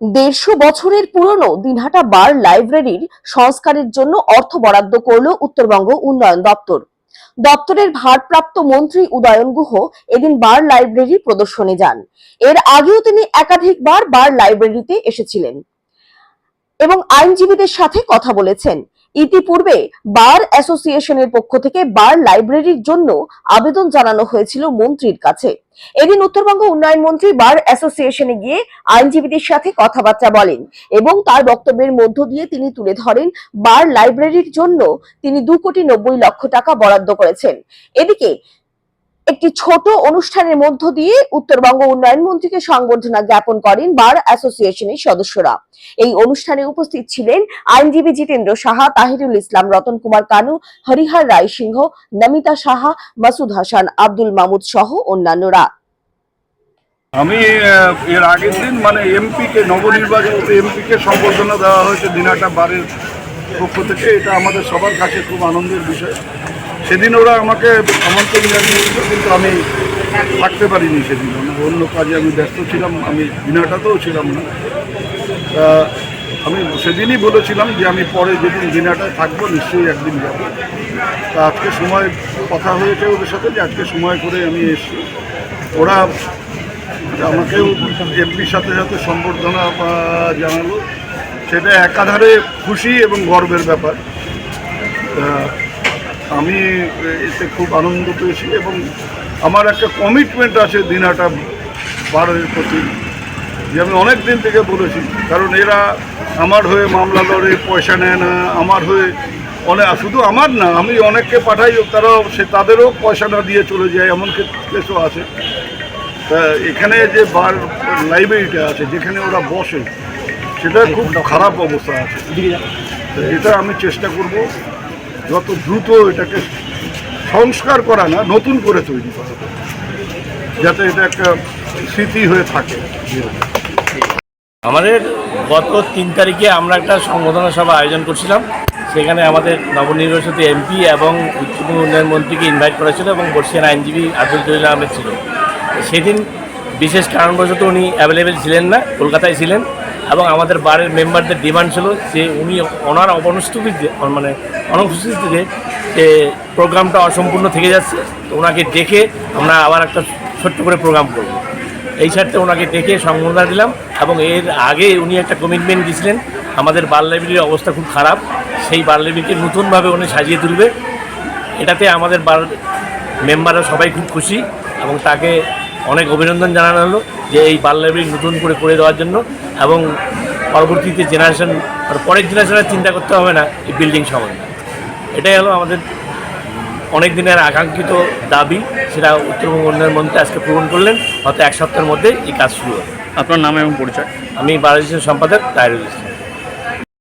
দেড়শো বছরের পুরনো দিনহাটা বার লাইব্রেরির সংস্কারের জন্য অর্থ বরাদ্দ করল উত্তরবঙ্গ উন্নয়ন দপ্তর। দপ্তরের ভারপ্রাপ্ত মন্ত্রী উদয়ন গুহ এদিন বার লাইব্রেরি প্রদর্শনে যান। এর আগেও তিনি একাধিকবার বার লাইব্রেরিতে এসেছিলেন এবং আইনজীবীদের সাথে কথা বলেছেন। ইতিপূর্বে বার অ্যাসোসিয়েশনের পক্ষ থেকে বার লাইব্রেরির জন্য আবেদন জানানো হয়েছিল মন্ত্রীর কাছে। এদিন উত্তরবঙ্গ উন্নয়ন মন্ত্রী বার অ্যাসোসিয়েশনে গিয়ে আইনজীবীদের সাথে কথাবার্তা বলেন এবং তার বক্তব্যের মধ্য দিয়ে তিনি তুলে ধরেন বার লাইব্রেরির জন্য তিনি দু কোটি নব্বই লক্ষ টাকা বরাদ্দ করেছেন। এদিকে একটি ছোট অনুষ্ঠানের মধ্য দিয়ে উত্তরবঙ্গ উন্নয়ন মন্ত্রীকে সংবর্ধনা জ্ঞাপন করেন বার অ্যাসোসিয়েশনের সদস্যরা। এই অনুষ্ঠানে উপস্থিত ছিলেন আইনজীবী জিতেন্দ্র সাহা, তাহিরুল ইসলাম, রতন কুমার কানু, হরিহর রায় সিংহ নমিতা সাহা, মাসুদ হাসান, আব্দুল মামুদ সহ অন্যান্যরা। আমি এর আগের দিন মানে এমপিকে, নবনির্বাচিত এমপিকে সম্বর্ধনা দেওয়া হয়েছে দিনাটা বারের পক্ষ থেকে। এটা আমাদের সবার কাছে খুব আনন্দের বিষয়। সেদিন ওরা আমাকে আমন্ত্রণ জানিয়েছিল কিন্তু আমি থাকতে পারিনি সেদিন। মানে অন্য কাজে আমি ব্যস্ত ছিলাম, আমি দিনাটাতেও ছিলাম না। আমি সেদিনই বলেছিলাম যে আমি পরে যেদিন দিনাটায় থাকব, নিশ্চয়ই একদিন যাব। তা আজকে সময় কথা হয়েছে ওদের সাথে যে আজকে সময় করে আমি এসেছি। ওরা আমাকেও এমপির সাথে সাথে সম্বর্ধনা জানালো। সেটা একাধারে খুশি এবং গর্বের ব্যাপার। আমি এতে খুব আনন্দ পেয়েছি এবং আমার একটা কমিটমেন্ট আছে দিনাটা বারের প্রতি যে আমি অনেক দিন থেকে বলেছি কারণ এরা আমার হয়ে মামলা লড়ে পয়সা নেয় না আমার হয়ে অনেক শুধু আমার না আমি অনেককে পাঠাই তারাও সে তাদেরও পয়সা না দিয়ে চলে যায় এমন কেসও আছে। তা এখানে যে বার লাইব্রেরিটা আছে যেখানে ওরা বসে সেটা খুব খারাপ অবস্থা আছে। এটা আমি চেষ্টা করব। যত দ্রুত এটাকে সংস্কার করা না, নতুন করে তৈরি করা। যাতে এটা একটা স্মৃতি হয়ে থাকে। আমাদের গত তিন তারিখে আমরা একটা সংবর্ধনা সভা আয়োজন করছিলাম। সেখানে আমাদের নবনির্বাচিত এমপি এবং উত্তরবঙ্গ উন্নয়ন মন্ত্রীকে ইনভাইট করা ছিল এবং বর্ষিয়ান আইনজীবী আব্দুল জলিল আহমেদ ছিল সেদিন বিশেষ কারণবশত উনি অ্যাভেলেবেল ছিলেন না, কলকাতায় ছিলেন। এবং আমাদের বারের মেম্বারদের ডিমান্ড ছিল যে উনি ওনার অনুপস্থিতিতে মানে অনুপস্থিতিতে যে প্রোগ্রামটা অসম্পূর্ণ থেকে যাচ্ছে। তো ওনাকে ডেকে আমরা আবার একটা ছোট্ট করে প্রোগ্রাম করব। এই স্বার্থে ওনাকে ডেকে সম্বোধনা দিলাম এবং এর আগে উনি একটা কমিটমেন্ট দিয়েছিলেন, আমাদের বার লাইব্রেরির অবস্থা খুব খারাপ, সেই বার লাইব্রেরিকে নতুনভাবে উনি সাজিয়ে তুলবে। এটাতে আমাদের বার মেম্বাররা সবাই খুব খুশি এবং তাকে অনেক অভিনন্দন জানানো হলো যে এই বাল লাইব্রেরি নতুন করে করে দেওয়ার জন্য এবং পরবর্তীতে জেনারেশন পরের জেনারেশনের চিন্তা করতে হবে না এই বিল্ডিং সম্বন্ধে। এটাই হলো আমাদের অনেক দিনের আকাঙ্ক্ষিত দাবি সেটা উত্তরবঙ্গ উন্নয়ন মন্ত্রী আজকে পূরণ করলেন। হয়তো এক সপ্তাহের মধ্যে এই কাজ শুরু হবে। আপনার নাম এবং পরিচয়? আমি বাংলাদেশের সম্পাদক তাইরুল ইসলাম।